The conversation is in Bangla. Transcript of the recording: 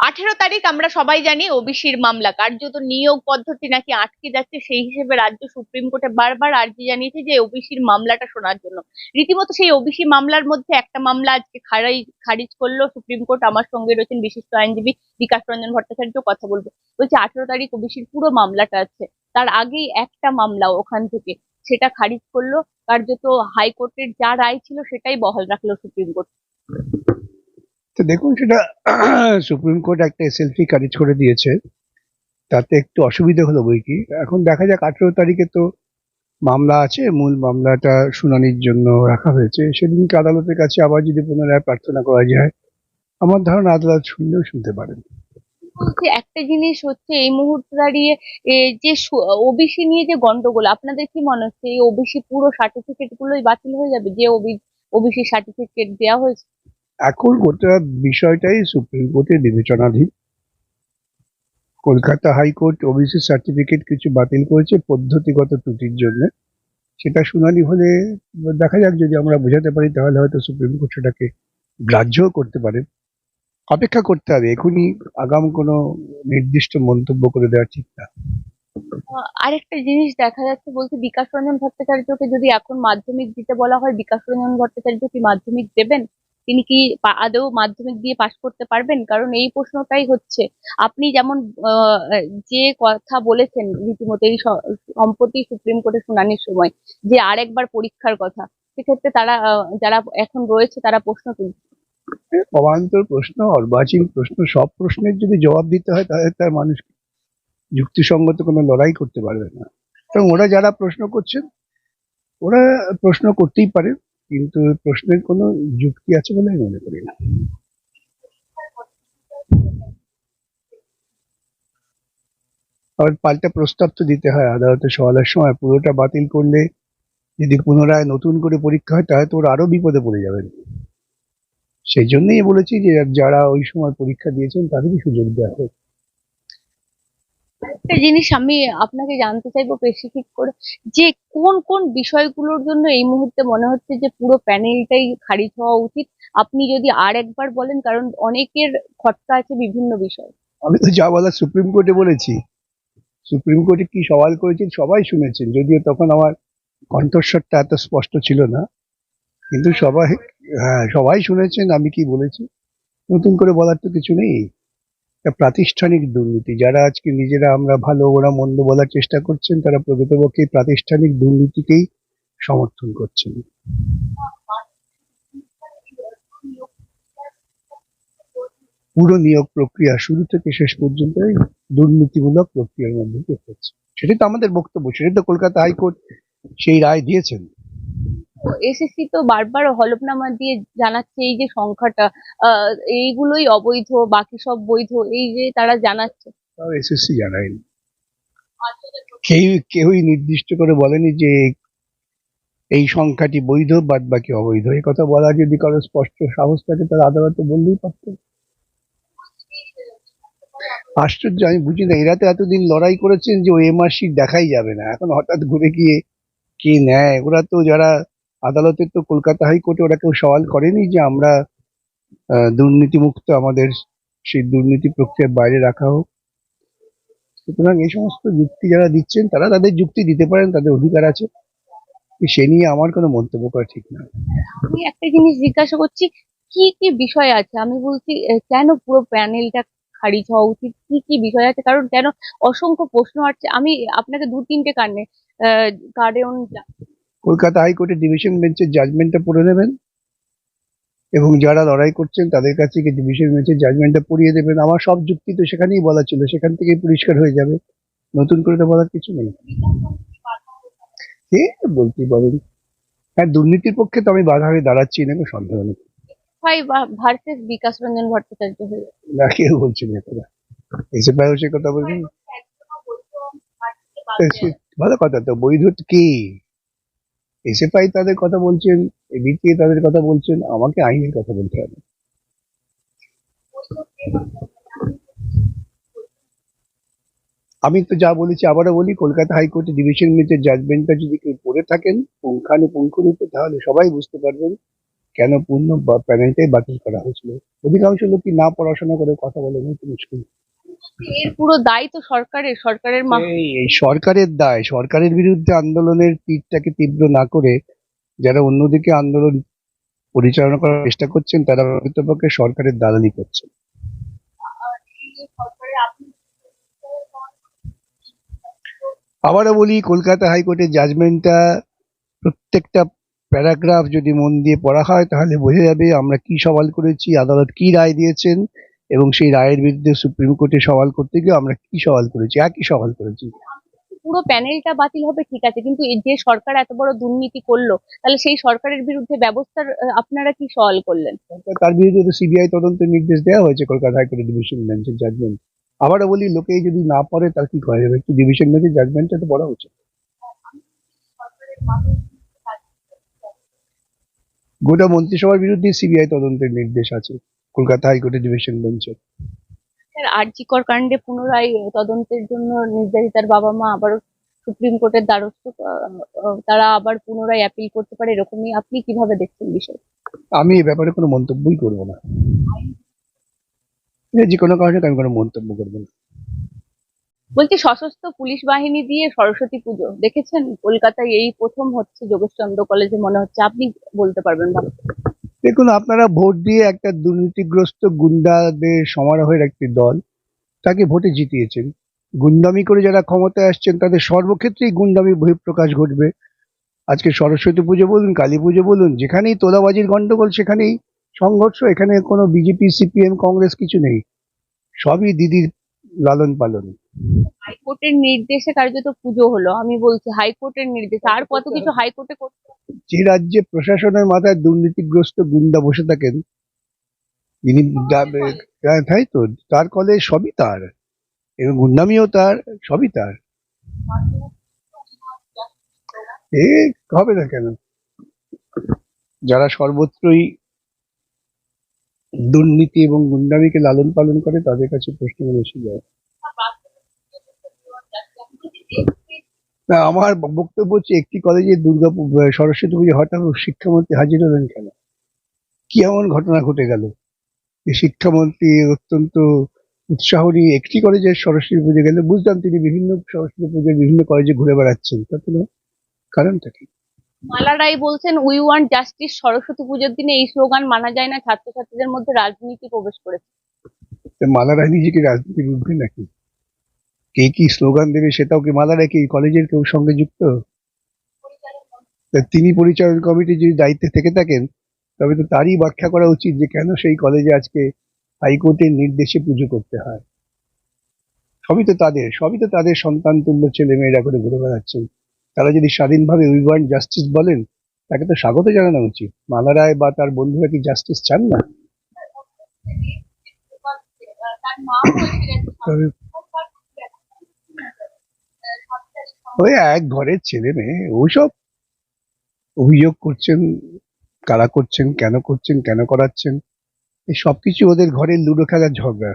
আঠেরো তারিখ আমরা সবাই জানি ওবিসির মামলা। কার্যত নিয়োগ পদ্ধতি নাকি আটকে যাচ্ছে সেই হিসেবে রাজ্য সুপ্রিম কোর্টে বারবার আর্জি জানিয়েছে যে ওবিসির মামলাটা শোনার জন্য। রীতিমতো সেই ওবিসি মামলার মধ্যে একটা মামলা আজকে খারাই খারিজ করল। সুপ্রিম কোর্ট আমার সঙ্গে রয়েছেন বিশিষ্ট আইনজীবী বিকাশ রঞ্জন ভট্টাচার্য কথা বলব। বলছে, আঠেরো তারিখ ওবিসির পুরো মামলাটা আছে। তার আগেই একটা মামলা ওখান থেকে। সেটা খারিজ করল। কার্যত হাইকোর্টের যা রায় ছিল সেটাই বহাল রাখল সুপ্রিম কোর্ট। তো দেখুন, সেটা সুপ্রিম কোর্ট একটা এসএলপি খারিজ করে দিয়েছে। তাতে একটু অসুবিধা হলো বই কি। এখন দেখা যাক, আঠেরো তারিখে তো মামলা আছে। মূল মামলাটা শুনানির জন্য রাখা হয়েছে। সেদিনকে আদালতের কাছে আবার যদি পুনরায় প্রার্থনা করা যায়, আমার ধারণা আদালত শুনলেও শুনতে পারেন। একটা জিনিস হচ্ছে, এই মুহূর্তে দাঁড়িয়ে যে ওবিসি নিয়ে যে গন্ডগোল, আপনাদের কি মনে হচ্ছে? এই ওবিসি পুরো সার্টিফিকেট গুলোই বাতিল হয়ে যাবে? যে ওবিসি সার্টিফিকেট দেওয়া হয়েছে? এখন গোটা বিষয়টাই সুপ্রিম কোর্টের বিবেচনাধীন। কলকাতা হাইকোর্ট ওবিসি সার্টিফিকেট কিছু বাতিল করেছে পদ্ধতিগত ত্রুটির জন্য। সেটা শুনানি হলে দেখা যাক যদি আমরা বোঝাতে পারি তাহলে হয়তো সুপ্রিম কোর্ট সেটাকে গ্রাহ্যও করতে পারে। অপেক্ষা করতে হবে, এখনই আগাম কোনো নির্দিষ্ট মন্তব্য করে দেওয়া ঠিক না। আরেকটা জিনিস দেখা যাচ্ছে বলছে বিকাশ রঞ্জন ভট্টাচার্যকে যদি এখন মাধ্যমিক দিতে বলা হয়, বিকাশ রঞ্জন ভট্টাচার্য কি মাধ্যমিক দেবেন? তিনি কি আদৌ মাধ্যমিক দিয়ে পাশ করতে পারবেন? কারণ এই প্রশ্নটাই হচ্ছে। আপনি যেমন যে কথা বলেছেন রীতিমতো এই সম্প্রতি সুপ্রিম কোর্টে শুনানির সময়, যে আরেকবার পরীক্ষার কথা, সেক্ষেত্রে তারা যারা এখন রয়েছে তারা প্রশ্ন তুলছে। অবান্তর প্রশ্ন, অর্বাচীন প্রশ্ন, সব প্রশ্নের যদি জবাব দিতে হয়, তাহলে তার মানুষ যুক্তিসঙ্গত কোনো লড়াই করতে পারবে না। এবং ওরা যারা প্রশ্ন করছেন, ওরা প্রশ্ন করতেই পারে। কিন্তু প্রশ্নের কোনো যুক্তি আছে বলে আমি মনে করি না। আবার পাল্টা প্রস্তাব তো দিতে হয়, আদালতে সওয়ালের সময় পুরোটা বাতিল করলে যদি পুনরায় নতুন করে পরীক্ষা হয়, তাহলে তো ওরা আরও বিপদে পড়ে যাবেন। সেই জন্যই বলেছি যে যারা ওই সময় পরীক্ষা দিয়েছেন, তাদেরই সুযোগ দেওয়া হোক। একটা জিনিস আমি আপনাকে জানতে চাইব স্পেসিফিক করে, যে কোন কোন বিষয়গুলোর জন্য এই মুহূর্তে মনে হচ্ছে যে পুরো প্যানেলটাই খারিজ হওয়া উচিত? আপনি যদি আর একবার বলেন, কারণ অনেকের খটকা আছে বিভিন্ন বিষয়। আমি তো যা বলার সুপ্রিম কোর্টে বলেছি। সুপ্রিম কোর্টে কি সওয়াল করেছেন সবাই শুনেছেন, যদিও তখন আমার কণ্ঠস্বরটা এত স্পষ্ট ছিল না। কিন্তু সবাই হ্যাঁ সবাই শুনেছেন, আমি কি বলেছি? নতুন করে বলার তো কিছু নেই। প্রাতিষ্ঠানিক দুর্নীতি। যারা আজকে নিজেরা আমরা ভালো, ওরা মন্দ বলার চেষ্টা করছেন, তারা প্রকৃতপক্ষে প্রাতিষ্ঠানিক দুর্নীতিকেই সমর্থন করছেন। পুরো নিয়োগ প্রক্রিয়া শুরু থেকে শেষ পর্যন্ত দুর্নীতিমূলক প্রক্রিয়ার মধ্যে সেটাই তো আমাদের বক্তব্য, সেটাই তো কলকাতা হাইকোর্ট সেই রায় দিয়েছেন। এসএসসি তো বারবার হলফনামা দিয়ে জানাচ্ছে এই যে সংখ্যাটা এইগুলোই অবৈধ, বাকি সব বৈধ, এই যে তারা জানাচ্ছে। এসএসসি জানায়নি। কেউ, কেউই নির্দিষ্ট করে বলেনি যে এই সংখ্যাটি বৈধ বাদ বাকি অবৈধ। এই কথা বলা যদি কারও স্পষ্ট সাহস থাকে, তাহলে আদালতে বললেই পারত। আশ্চর্য, আমি বুঝি না, এরা তো এতদিন লড়াই করেছেন যে ওই এমআরসি দেখাই যাবে না। এখন হঠাৎ ঘুরে গিয়ে কে নেয়? ওরা তো যারা আদালতে তো কলকাতা হাইকোর্টে ওরা কেউ সওয়াল করেনি যে আমরা দুর্নীতিমুক্ত আমাদের সেই দুর্নীতি প্রক্রিয়ার বাইরে রাখা হোক। সুতরাং এই সমস্ত যুক্তি যারা দিচ্ছেন, তারা তাদের যুক্তি দিতে পারেন, তাদের অধিকার আছে। সে নিয়ে আমার কোনো মন্তব্য করা ঠিক না। আমি একটা জিনিস জিজ্ঞাসা করছি, কি কি বিষয় আছে? আমি বলছি কেন পুরো প্যানেলটা খারিজ হওয়া উচিত? কি কি বিষয় আছে? কারণ কেন অসংখ্য প্রশ্ন আসছে। আমি আপনাকে দু তিনটে কারণে কারণ কলকাতা হাইকোর্টের ডিভিশন বেঞ্চের জাজমেন্টটা পড়ে নেবেন এবং যারা লড়াই করছেন তাদের কাছে গিয়ে ডিভিশন বেঞ্চের জাজমেন্টটা পড়িয়ে দেবেন। আমার সব যুক্তি তো সেখানেই বলা ছিল সেখান থেকেই পরিষ্কার হয়ে যাবে। নতুন করে তো বলার কিছু নেই। কে বলতে পারেন? হ্যাঁ দুর্নীতির পক্ষে তো আমি বাধা হয়ে দাঁড়াচ্ছি না কোনো সন্দেহ নেই। হয় ভার্সেস বিকাশ রঞ্জন ভট্টাচার্য হয়ে না কেউ বলছেন এটা এসে পায় সে কথা বলছেন ভালো কথা তো বৈধ কি? এসে পাই তাদের কথা বলছেন এদিকে তাদের কথা বলছেন, আমাকে আইনের কথা বলতে হবে। আমি তো যা বলেছি আবারও বলি, কলকাতা হাইকোর্টে ডিভিশন বেঞ্চের জাজমেন্টটা যদি কেউ পড়ে থাকেন, পুঙ্খানুপুঙ্খরূপে, তাহলে সবাই বুঝতে পারবেন কেন পূর্ণ প্যানেলটাই বাতিল করা হয়েছিল। অধিকাংশ লোকই না পড়াশোনা করে কথা বলে নিতে মুশকিল এর পুরো দায় তো সরকারের সরকারের এই সরকারের দায়, সরকারের বিরুদ্ধে আন্দোলনের তীব্র না করে যারা অন্যদিকে আন্দোলন পরিচালনা করার চেষ্টা করছেন, তারা প্রকৃতপক্ষে সরকারের দালালি করছেন। আবারও বলি, কলকাতা হাইকোর্টের জাজমেন্টটা প্রত্যেকটা প্যারাগ্রাফ যদি মন দিয়ে পড়া হয়, তাহলে বোঝা যাবে আমরা কি সওয়াল করেছি, আদালত কি রায় দিয়েছেন। এবং সেই রায়ের বিরুদ্ধে সুপ্রিম কোর্টে সওয়াল করতে গিয়ে আমরা কি সওয়াল করেছি একই সওয়াল করেছি? পুরো প্যানেলটা বাতিল হবে ঠিক আছে কিন্তু এই যে সরকার এত বড় দুর্নীতি করল তাহলে সেই সরকারের বিরুদ্ধে ব্যবস্থার আপনারা কি সওয়াল করলেন? তার বিরুদ্ধে তো সিবিআই তদন্তের নির্দেশ দেওয়া হয়েছে কলকাতা হাইকোর্টের ডিভিশন বেঞ্চের জাজমেন্ট আবারও বলি লোকে যদি না পড়ে তার কি করা যাবে একটু ডিভিশন বেঞ্চের জাজমেন্টটা তো পড়া উচিত। গোটা মন্ত্রিসভার বিরুদ্ধে সিবিআই তদন্তের নির্দেশ আছে। কলকাতা হাইকোর্টের ডিভিশন বেঞ্চের আরজিকর কাণ্ডে পুনরায় তদন্তের জন্য নির্যাতিতার বাবা মা আবার সুপ্রিম কোর্টের দ্বারস্থ তারা আবার পুনরায় অ্যাপিল করতে পারে এরকমই আপনি কীভাবে দেখছেন বিষয় আমি এ ব্যাপারে কোনো মন্তব্যই করব না। যে কোনো কারণে আমি কোনো মন্তব্য করব না। বলছি সশস্ত্র পুলিশ বাহিনী দিয়ে সরস্বতী পুজো দেখেছেন? কলকাতায় এই প্রথম হচ্ছে যোগেশচন্দ্র কলেজে মনে হচ্ছে। আপনি বলতে পারবেন ভালো দেখুন, আপনারা ভোট দিয়ে একটা দুর্নীতিগ্রস্ত গুন্ডাদের সমারোহের একটি দল তাকে ভোটে জিতিয়েছেন। গুন্ডামি করে যারা ক্ষমতায় আসছেন, তাদের সর্বক্ষেত্রেই গুন্ডামি বহিঃপ্রকাশ ঘটবে। আজকে সরস্বতী পুজো বলুন, কালী পুজো বলুন, যেখানেই তোলাবাজির গন্ডগোল, সেখানেই সংঘর্ষ, এখানে কোনো বিজেপি, সিপিএম, কংগ্রেস কিছু নেই। সবই দিদির লালন পালন হাইকোর্টের নির্দেশে কার্যত পুজো হলো আমি বলছি হাইকোর্টের নির্দেশ। আর কত কিছু হাইকোর্টে করতে যে রাজ্যে প্রশাসনের মাথায় দুর্নীতিগ্রস্ত গুন্ডা বসে থাকেন দা- হ্যাঁ, তাই তো তার কলে সবই তার। এবং গুন্ডামিও তার সবই তার। এ হবে না কেন? যারা সর্বত্রই দুর্নীতি এবং গুন্ডামিকে লালন পালন করে তাদের কাছে প্রশ্ন এসে যায়। আমার বক্তব্য হচ্ছে একটি কলেজে দুর্গা সরস্বতী পুজো হঠাৎ শিক্ষামন্ত্রী হাজির হলেন কেন? কি এমন ঘটনা ঘটে গেল? শিক্ষামন্ত্রী অত্যন্ত উৎসাহ নিয়ে একটি কলেজের সরস্বতী পুজো গেলে, বুঝলাম তিনি বিভিন্ন সরস্বতী পুজোর বিভিন্ন কলেজে ঘুরে বেড়াচ্ছেন তা কোনো কারণটা কি? মালা রায় বলছেন উই ওয়ান্ট জাস্টিস সরস্বতী পুজোর দিনে এই স্লোগান মানা যায় না, ছাত্রছাত্রীদের মধ্যে রাজনীতি প্রবেশ করেছে। তা মালারায় নিজেকে রাজনীতির উঠবে নাকি? কে কি স্লোগান দেবে সেটাও কি মালারায় কি কলেজের কেউ সঙ্গে যুক্ত? তিনি পরিচালন কমিটির যদি দায়িত্বে থেকে থাকেন, তবে তো তারই ব্যাখ্যা করা উচিত যে কেন সেই কলেজে আজকে হাইকোর্টের নির্দেশে পুজো করতে হয়। সবই তো তাদের, সবই তো তাদের সন্তান তুল্য ছেলে মেয়েরা করে ঘুরে বেড়াচ্ছেন। তারা যদি স্বাধীনভাবে উই ওয়ান্ট জাস্টিস বলেন, তাকে তো স্বাগত জানানো উচিত। মালারায় বা তার বন্ধুরা কি জাস্টিস চান না? ওই এক ঘরের ছেলে মেয়ে, ওইসব অভিযোগ করছেন, কারা করছেন, কেন করছেন, কেন করাচ্ছেন, এই সবকিছু ওদের ঘরের লুডো খেলার ঝগড়া।